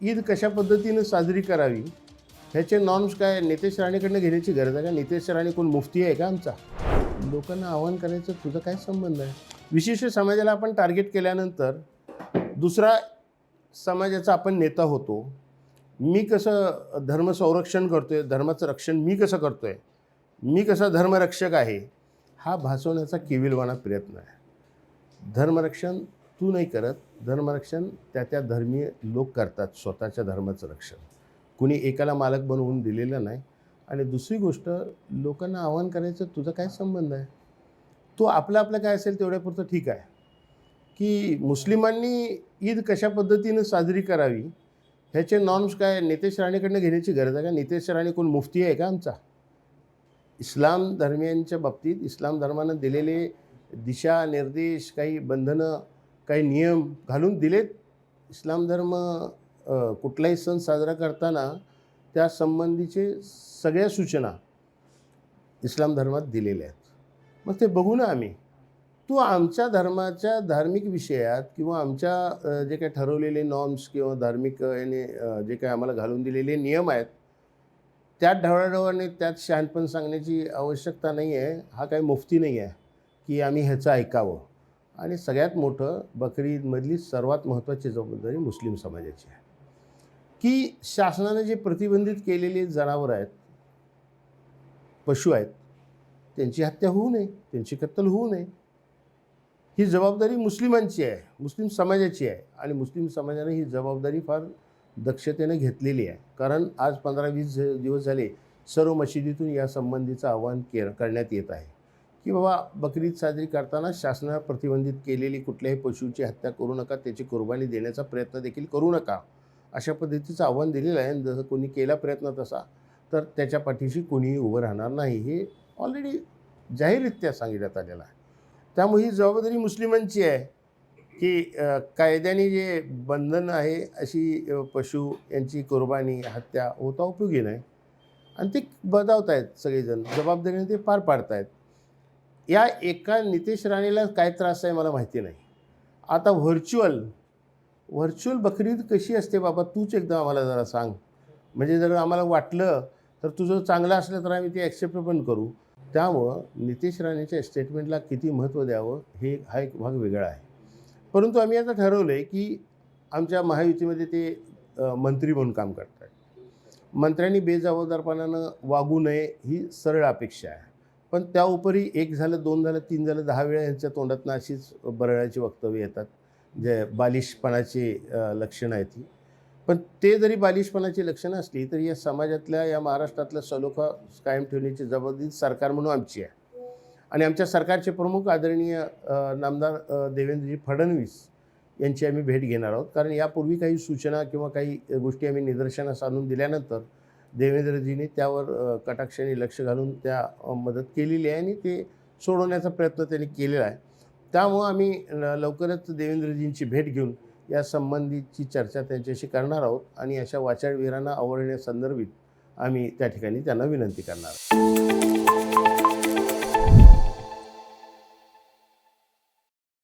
ईद कशा पद्धतीनं साजरी करावी? ह्याचे नॉर्म्स काय नितेश राणेकडनं घेण्याची गरज आहे का? नितेश राणे कोण? मुफ्ती आहे का आमचा? लोकांना आव्हान करायचं तुझा काय संबंध आहे? विशिष्ट समाजाला आपण टार्गेट केल्यानंतर दुसरा समाजाचा आपण नेता होतो. मी कसं धर्म संरक्षण करतो आहे धर्माचं रक्षण मी कसं करतो आहे मी कसा धर्मरक्षक आहे हा भासवण्याचा केविलवाणा प्रयत्न आहे. धर्मरक्षण तू नाही करत धर्मरक्षण त्या त्या धर्मीय लोक करतात स्वतःच्या धर्माचं रक्षण. कुणी एकाला मालक बनवून दिलेलं नाही. आणि दुसरी गोष्ट लोकांना आव्हान करायचं तुझा काय संबंध आहे? तो आपलं आपलं काय असेल तेवढ्यापुरतं ठीक आहे. की मुस्लिमांनी ईद कशा पद्धतीनं साजरी करावी? ह्याचे नॉर्म्स काय नितेश राणेकडनं घेण्याची गरज आहे का? नितेश राणे कोण मुफ्ती आहे का आमचा? इस्लाम धर्मियांच्या बाबतीत इस्लाम धर्मानं दिलेले दिशा निर्देश काही बंधनं काही नियम घालून दिलेत. इस्लाम धर्म कुठलाही सण साजरा करताना त्या संबंधीचे सगळ्या सूचना इस्लाम धर्मात दिलेल्या आहेत. मग ते बघू ना आम्ही. तू आमच्या धर्माच्या धार्मिक विषयात किंवा आमच्या जे काही ठरवलेले नॉर्म्स किंवा धार्मिक याने जे काही आम्हाला घालून दिलेले नियम आहेत त्यात ढवळाढवळाने त्यात शहाणपण सांगण्याची आवश्यकता नाही आहे हा काही मुफ्ती नाही आहे की आम्ही ह्याचं ऐकावं. आणि सगळ्यात मोठं बकरी ईदमधली सर्वात महत्त्वाची जबाबदारी मुस्लिम समाजाची आहे. की शासनाने जे प्रतिबंधित केलेले जनावरं आहेत पशु आहेत त्यांची हत्या होऊ नये त्यांची कत्तल होऊ नये ही जबाबदारी मुस्लिमांची आहे मुस्लिम समाजाची आहे आणि मुस्लिम समाजाने ही जबाबदारी फार दक्षतेने घेतलेली आहे. कारण आज पंधरा वीस झ- दिवस झाले सर्व मशिदीतून या संबंधीचं आवाहन के करण्यात येत आहे. की बाबा बकरीद साजरी करताना शासनाने प्रतिबंधित केलेली कुठल्याही पशुची हत्या करू नका त्याची कुर्बानी देण्याचा प्रयत्न देखील करू नका. अशा पद्धतीचं आव्हान दिलेलं आहे. आणि जसं कोणी केला प्रयत्न तसा तर त्याच्या पाठीशी कोणीही उभं राहणार नाही. हे ऑलरेडी जाहीररित्या सांगण्यात आलेलं आहे. त्यामुळे ही जबाबदारी मुस्लिमांची आहे की कायद्याने जे बंधन आहे अशी पशु यांची कुर्बानी हत्या होता उपयोगी नाही. आणि ते बजावत आहेत सगळेजण. जबाबदारीने ते पार पाडतायत. या एका नितेश राणेला काय त्रास आहे मला माहिती नाही. आता व्हर्च्युअल व्हर्च्युअल बकरीद कशी असते बाबा? तूच एकदा आम्हाला जरा सांग. म्हणजे जर आम्हाला वाटलं तर तुझं चांगलं असलं तर आम्ही ते ॲक्सेप्ट पण करू. त्यामुळं नितेश राणेच्या स्टेटमेंटला किती महत्त्व द्यावं हे हा एक भाग वेगळा आहे. परंतु आम्ही आता ठरवलं आहे की आमच्या महायुतीमध्ये ते मंत्री म्हणून काम करतात. मंत्र्यांनी बेजबाबदारपणानं वागू नये ही सरळ अपेक्षा आहे. पण त्या उपरी एक झालं दोन झालं तीन झालं दहा वेळा यांच्या तोंडातनं अशीच बरळाची वक्तव्य येतात जे बालिशपणाची लक्षणं आहेत ती पण ते जरी बालिशपणाची लक्षणं असली तरी या समाजातल्या या महाराष्ट्रातल्या सलोखा कायम ठेवण्याची जबाबदारी सरकार म्हणून आमची आहे. आणि आमच्या सरकारचे प्रमुख आदरणीय नामदार देवेंद्रजी फडणवीस यांची आम्ही भेट घेणार आहोत. कारण यापूर्वी काही सूचना किंवा काही गोष्टी आम्ही निदर्शनास आणून दिल्यानंतर देवेंद्रजीने त्यावर कटाक्षाने लक्ष घालून त्या मदत केलेली आहे आणि ते सोडवण्याचा प्रयत्न त्यांनी केलेला आहे. त्यामुळं आम्ही लवकरच देवेंद्रजींची भेट घेऊन या संबंधीची चर्चा त्यांच्याशी करणार आहोत आणि अशा वाचाळवीरांना आवडण्यासंदर्भित आम्ही त्या ठिकाणी त्यांना विनंती करणार आहोत.